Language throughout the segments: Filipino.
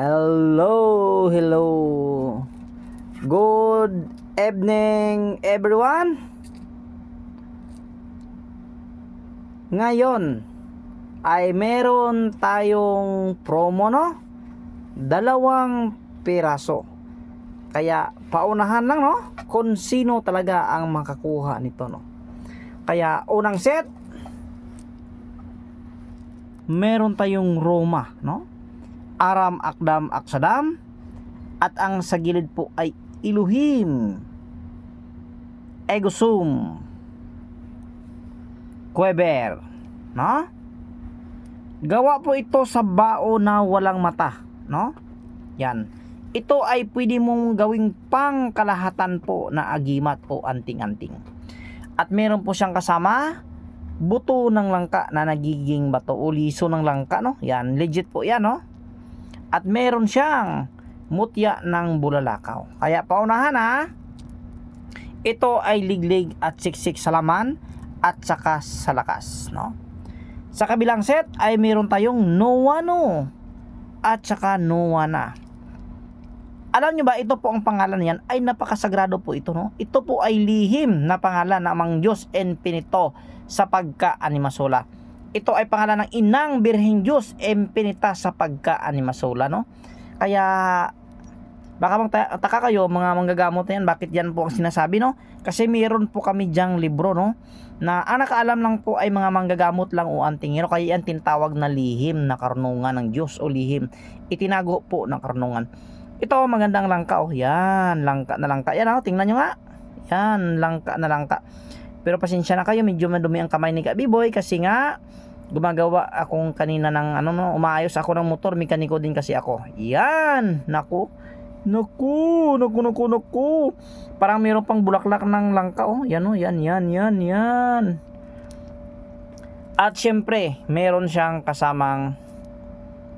Hello, hello. Good evening everyone. Ngayon ay meron tayong promo no? Dalawang piraso. Kaya paunahan lang no kung sino talaga ang makakuha nito no. Kaya unang set meron tayong Roma no? Aram Akdam Aksadam. At ang sa gilid po ay Iluhim Egosum. Kweber. No? Gawa po ito sa bao na walang mata. No? Yan. Ito ay pwede mong gawing pangkalahatan po na agimat po anting-anting. At meron po siyang kasama buto ng langka na nagiging bato o liso ng langka no? Yan legit po yan no at meron siyang mutya ng bulalakaw. Kaya paunahan ha. Ito ay liglig at siksik sa laman at saka sa lakas, no? Sa kabilang set ay meron tayong Noano at saka Noana. Alam nyo ba ito po ang pangalan niyan ay napakasagrado po ito no. Ito po ay lihim na pangalan ng Diyos Infinito sa pagka-animasola ito ay pangalan ng Inang Birheng Diyos Empinita sa pagka-animasola no. Kaya baka magtaka kayo mga manggagamot na yan bakit yan po ang sinasabi no? Kasi meron po kami diyang libro no? Na ang nakaalam lang po ay mga manggagamot lang o antingero kaya yan tinatawag na lihim na karunungan ng Diyos o lihim. Itinago po ng karunungan. Ito magandang langka oh. Yan langka na langka. Yan oh tingnan nyo nga. Yan langka na langka pero pasensya na kayo, medyo madumi ang kamay ni Kabiboy kasi nga gumagawa akong kanina ng ano no, umaayos ako ng motor, mekaniko din kasi ako. Yan, naku. Naku, naku, naku, naku. Parang mayroon pang bulaklak ng langka oh. Yan oh, yan, yan, yan, yan. At syempre, meron siyang kasamang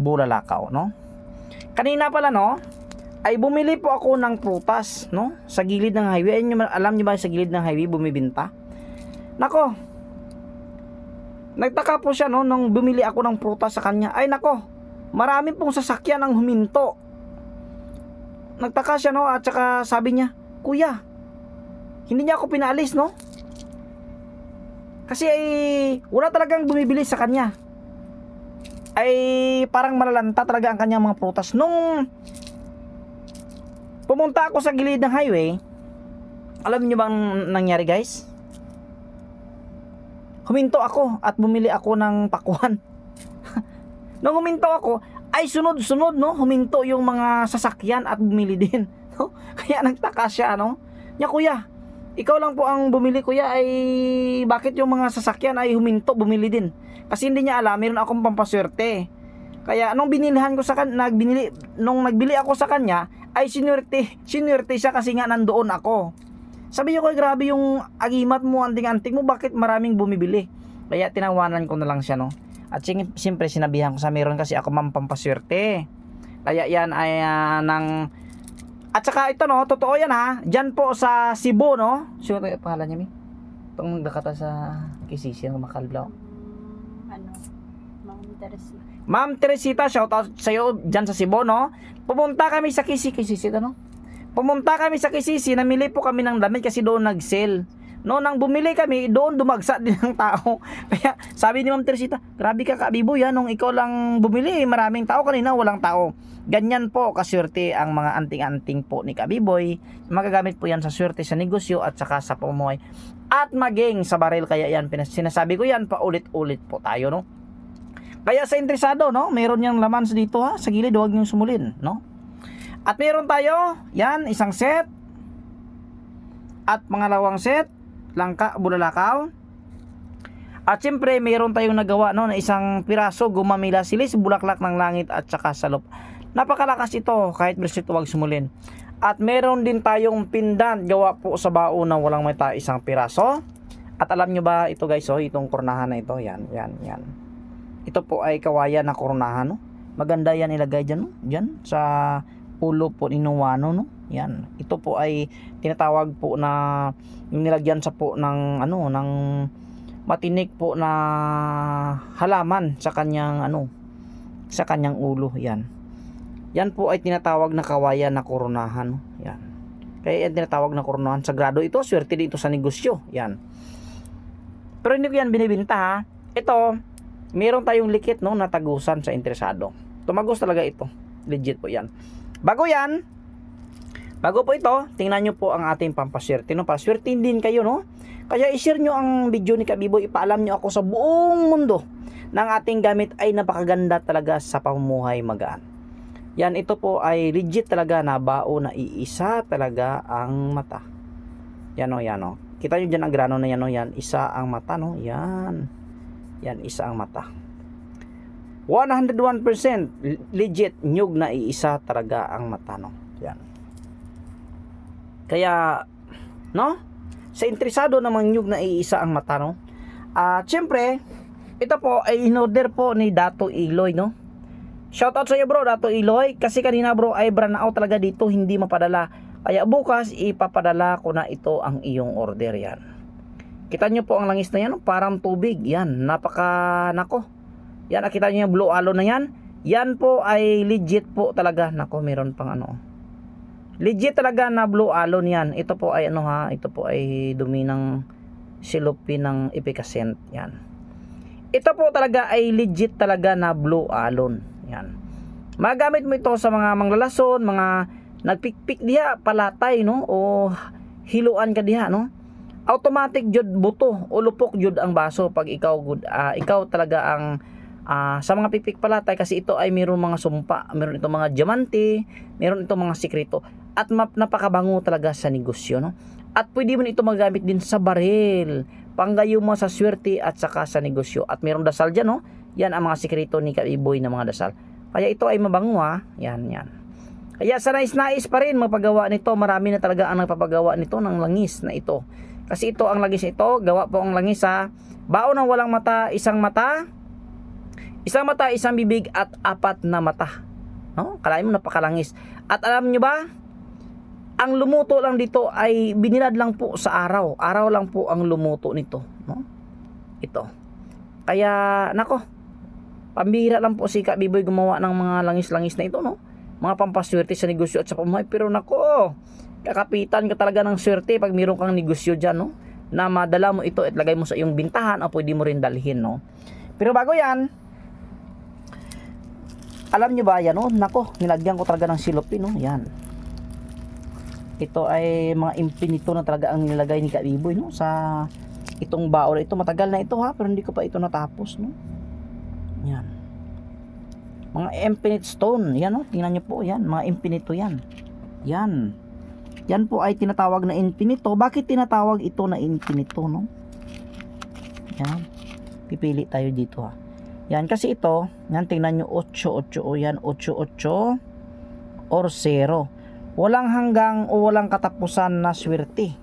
bulalakaw, no? Kanina pala, no? ay bumili po ako ng prutas, no? Sa gilid ng highway. Ayun, alam niyo ba sa gilid ng highway bumibinta? Nako. Nagtaka po siya no nung bumili ako ng prutas sa kanya. Ay nako. Marami pong sasakyan ang huminto. Nagtaka siya no at saka sabi niya, "Kuya, hindi niya ako pinaalis no?" Kasi ay wala talagang bumibili sa kanya. Ay parang malalanta talaga ang kanyang mga prutas. Nung pumunta ako sa gilid ng highway, alam niyo bang nangyari guys? Huminto ako at bumili ako ng pakuan. Nung huminto ako, ay sunod-sunod, no? Huminto yung mga sasakyan at bumili din. No? Kaya nagtaka siya, no? Nya kuya, ikaw lang po ang bumili kuya ay bakit yung mga sasakyan ay huminto bumili din? Kasi hindi niya alam, meron akong pampaswerte. Kaya nung binilihan ko sa kanya, nagbinili, nung nagbili ako sa kanya, ay sinwerte, sinwerte siya kasi nga nandoon ako. Sabi ko, grabe yung agimat mo, anting-anting mo, bakit maraming bumibili? Kaya tinawanan ko na lang siya, no? At siyempre, sinabihan ko sa meron kasi ako mampampaswerte. Kaya yan ay uh, ng... At saka ito, no? Totoo yan, ha? Diyan po sa Cebu, no? Sure, yung pangalan niya, mi? Itong nagdakata sa Kisisi, ng Makalblaw. ano, Ma'am Teresita. Ma'am Teresita, shout out sa iyo diyan sa Cebu, no? Pumunta kami sa Kisi, Kisisi, ano? Pumunta kami sa Kisisi, namili po kami ng damit kasi doon nag-sale. No, nang bumili kami, doon dumagsa din ang tao. Kaya sabi ni Ma'am Teresita, grabe ka kabibo yan, nung ikaw lang bumili, maraming tao kanina, walang tao. Ganyan po kaswerte ang mga anting-anting po ni Kabiboy. Magagamit po yan sa swerte sa negosyo at saka sa pumuhay. At maging sa baril, kaya yan, sinasabi ko yan, paulit-ulit po tayo, no? Kaya sa interesado, no, meron yang laman dito ha, sa gilid, huwag niyong sumulin, no? At meron tayo, yan, isang set. At pangalawang set, langka, bulalakaw. At siyempre, meron tayong nagawa no, na isang piraso, gumamila silis, bulaklak ng langit at saka salop. Napakalakas ito, kahit bersito wag sumulin. At meron din tayong pindan, gawa po sa bao na walang may ta isang piraso. At alam nyo ba ito guys, oh, itong kurnahan na ito, yan, yan, yan. Ito po ay kawayan na kurnahan, no? Maganda yan ilagay dyan, no? Dyan, sa ulo po ni Nuwano, no? Yan. Ito po ay tinatawag po na nilagyan sa po ng ano, ng matinik po na halaman sa kanyang ano, sa kanyang ulo. Yan. Yan po ay tinatawag na kawayan na koronahan. no? Yan. Kaya yan tinatawag na koronahan. Sagrado ito, swerte dito sa negosyo. Yan. Pero hindi ko yan binibinta ha. Ito, meron tayong likit no, na tagusan sa interesado. Tumagos talaga ito. Legit po yan. Bago yan, bago po ito, tingnan nyo po ang ating pampaswerte. No? Paswerte din kayo, no? Kaya i-share nyo ang video ni Kabiboy. Ipaalam nyo ako sa buong mundo ang ating gamit ay napakaganda talaga sa pamumuhay magaan. Yan, ito po ay legit talaga na bao na iisa talaga ang mata. Yan o, yan o. Kita nyo dyan ang grano na yan o, yan. Isa ang mata, no? Yan. Yan, isa ang mata. 101% legit nyug na iisa talaga ang mata, no? Yan. Kaya, no? Sa interesado namang nyug na iisa ang mata, no? Ah, syempre, ito po ay in-order po ni Dato Iloy, no? Shoutout sa iyo bro, Dato Iloy. Kasi kanina bro ay brand out talaga dito, hindi mapadala. Kaya bukas ipapadala ko na ito ang iyong order yan. Kita nyo po ang langis na yan, parang tubig. Yan, napaka, nako. Yan, nakita nyo yung blue alo na yan. Yan po ay legit po talaga. Nako, meron pang ano. Legit talaga na blue alon yan. Ito po ay ano ha, ito po ay dumi ng silupi ng epicacent. Yan. Ito po talaga ay legit talaga na blue alon. Yan. Magamit mo ito sa mga manglalason, mga nagpikpik diha, palatay, no? O hiluan ka diha, no? Automatic jud buto o lupok jud ang baso pag ikaw good, ah, ikaw talaga ang ah, sa mga pipik palatay kasi ito ay mayroong mga sumpa, mayroon itong mga diamante, mayroon itong mga sikreto at map, napakabango talaga sa negosyo, no? At pwede mo ito magamit din sa baril, panggayo mo sa swerte at saka sa negosyo. At mayroong dasal dyan, no? Yan ang mga sikreto ni Kaiboy na mga dasal. Kaya ito ay mabango, ha? Yan, yan. Kaya sa nais-nais pa rin magpagawa nito, marami na talaga ang nagpapagawa nito ng langis na ito. Kasi ito ang langis ito, gawa po ang langis sa baon ng walang mata, isang mata, isang mata, isang bibig at apat na mata. No? Kalahin mo napakalangis. At alam nyo ba, ang lumuto lang dito ay binilad lang po sa araw. Araw lang po ang lumuto nito, no? Ito. Kaya nako, pambihira lang po si Ka Biboy gumawa ng mga langis-langis na ito, no? Mga pampaswerte sa negosyo at sa pamumuhay. Pero nako, kakapitan ka talaga ng swerte pag mayroon kang negosyo dyan, no? Na madala mo ito at lagay mo sa iyong bintahan o pwede mo rin dalhin, no? Pero bago yan, alam nyo ba yan, no? Nako, nilagyan ko talaga ng silopi, no? Yan. Ito ay mga infinito na talaga ang nilagay ni Kaiboy, no? Sa itong baon. Ito matagal na ito, ha? Pero hindi ko pa ito natapos, no? Yan. Mga infinite stone. Yan, no? Tingnan nyo po, yan. Mga infinito yan. Yan. Yan po ay tinatawag na infinito. Bakit tinatawag ito na infinito, no? Yan. Pipili tayo dito, ha? Yan, kasi ito, yan, tingnan nyo, 8, 8, o yan, 8, 8, or 0. Walang hanggang o walang katapusan na swerte.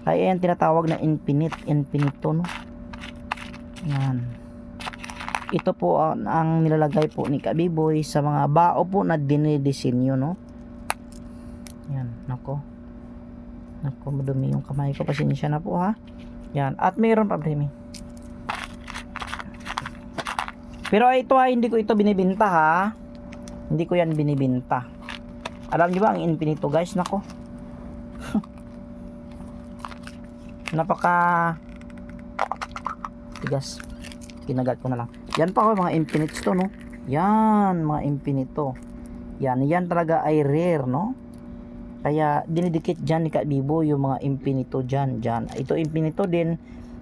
Kaya yan tinatawag na infinite, infinito, no? Yan. Ito po ang, ang nilalagay po ni Kabiboy sa mga bao po na dinidisenyo, no? Yan, nako. Nako, madumi yung kamay ko. Pasensya na po, ha? Yan. At mayroon pa, Bremi. Pero ito ay hindi ko ito binibenta ha. Hindi ko yan binibenta. Alam niyo ba ang infinito guys? Nako. Napaka tigas. Kinagat ko na lang. Yan pa ako mga infinites to no. Yan mga infinito. Yan, yan talaga ay rare no. Kaya dinidikit dyan ni Kabibo yung mga infinito dyan, dyan. Ito infinito din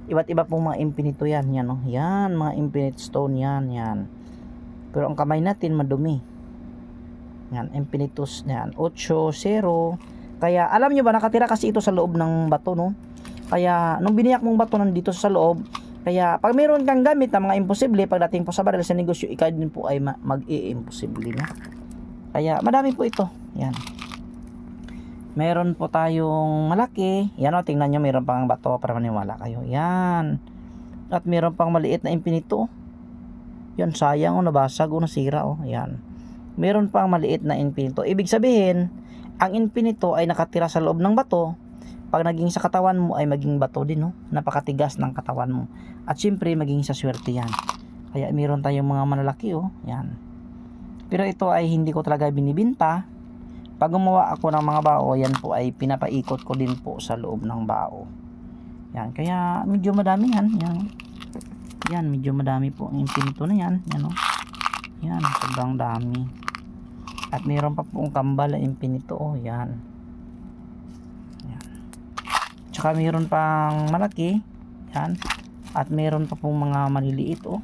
iba't iba pong mga infinito yan yan no yan mga infinite stone yan yan. Pero ang kamay natin madumi. Yan infinitus yan. 8 0 kaya alam nyo ba nakatira kasi ito sa loob ng bato no? Kaya nung biniyak mong bato nandito sa loob kaya pag mayroon kang gamit na mga imposible pagdating po sa baril sa negosyo ikaw din po ay ma- mag-i-imposible na kaya madami po ito. Yan Meron po tayong malaki. Yan o, tingnan nyo, meron pang bato para maniwala kayo. Yan. At meron pang maliit na infinito. Yan, sayang o, nabasag o, nasira o. Yan. Meron pang maliit na infinito. Ibig sabihin, ang infinito ay nakatira sa loob ng bato. Pag naging sa katawan mo ay maging bato din, no? Napakatigas ng katawan mo. At syempre, maging sa swerte yan. Kaya meron tayong mga malalaki, oh. Yan. Pero ito ay hindi ko talaga binibinta. Pag gumawa ako ng mga bao, yan po ay pinapaikot ko din po sa loob ng bao. Yan, kaya medyo madami yan. Yan, yan medyo madami po ang pinto na yan. Yan, oh. yan sobrang dami. At mayroon pa pong kambal na impinito. Oh, yan. Yan. Tsaka mayroon pang malaki. Yan. At mayroon pa pong mga maliliit. Oh.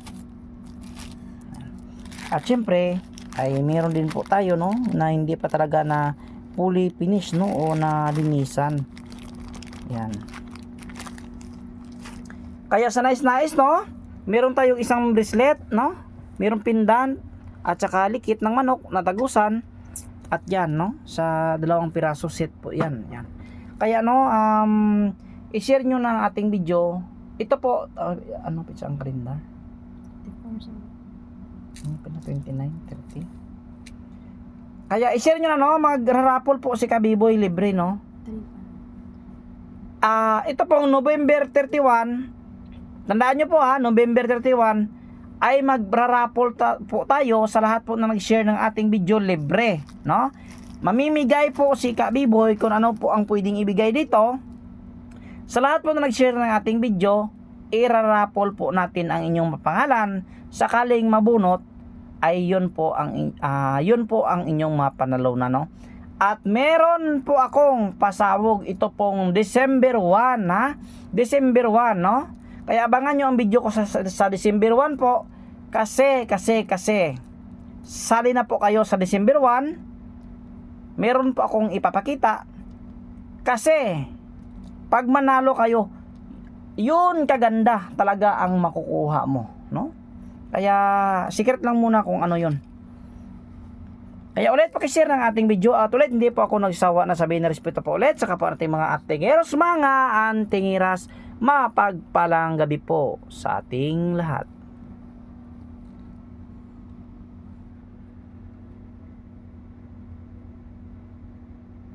At syempre, ay mayroon din po tayo no na hindi pa talaga na fully finish no o na linisan. Yan. Kaya sa nice-nice no, meron tayong isang bracelet no, mayroong pindan at saka likit ng manok na tagusan at yan no sa dalawang piraso set po yan yan kaya no um i-share nyo na ang ating video ito po uh, ano pa ang kalendar ano pa na 29 30 kaya i-share nyo na no magrarapol po si Kabiboy libre no Ah, ito pong November 31. Tandaan nyo po ha, November 31 ay magrarapol ta- po tayo sa lahat po na nag-share ng ating video libre, no? Mamimigay po si Kabiboy kung ano po ang pwedeng ibigay dito. Sa lahat po na nag-share ng ating video, irarapol po natin ang inyong pangalan. Sakaling mabunot, ay yun po ang ah, yun po ang inyong mapanalo na no. At meron po akong pasawog ito pong December 1 ha. December 1 no. Kaya abangan nyo ang video ko sa, sa December 1 po. Kasi, kasi, kasi. Sali na po kayo sa December 1. Meron po akong ipapakita. Kasi, pag manalo kayo, yun kaganda talaga ang makukuha mo. No? Kaya, secret lang muna kung ano yun. Kaya ulit pakishare ng ating video at ulit hindi po ako nagsawa na sabihin na respeto po ulit sa kapwa nating mga atingeros, mga antingiras, mapagpalang gabi po sa ating lahat.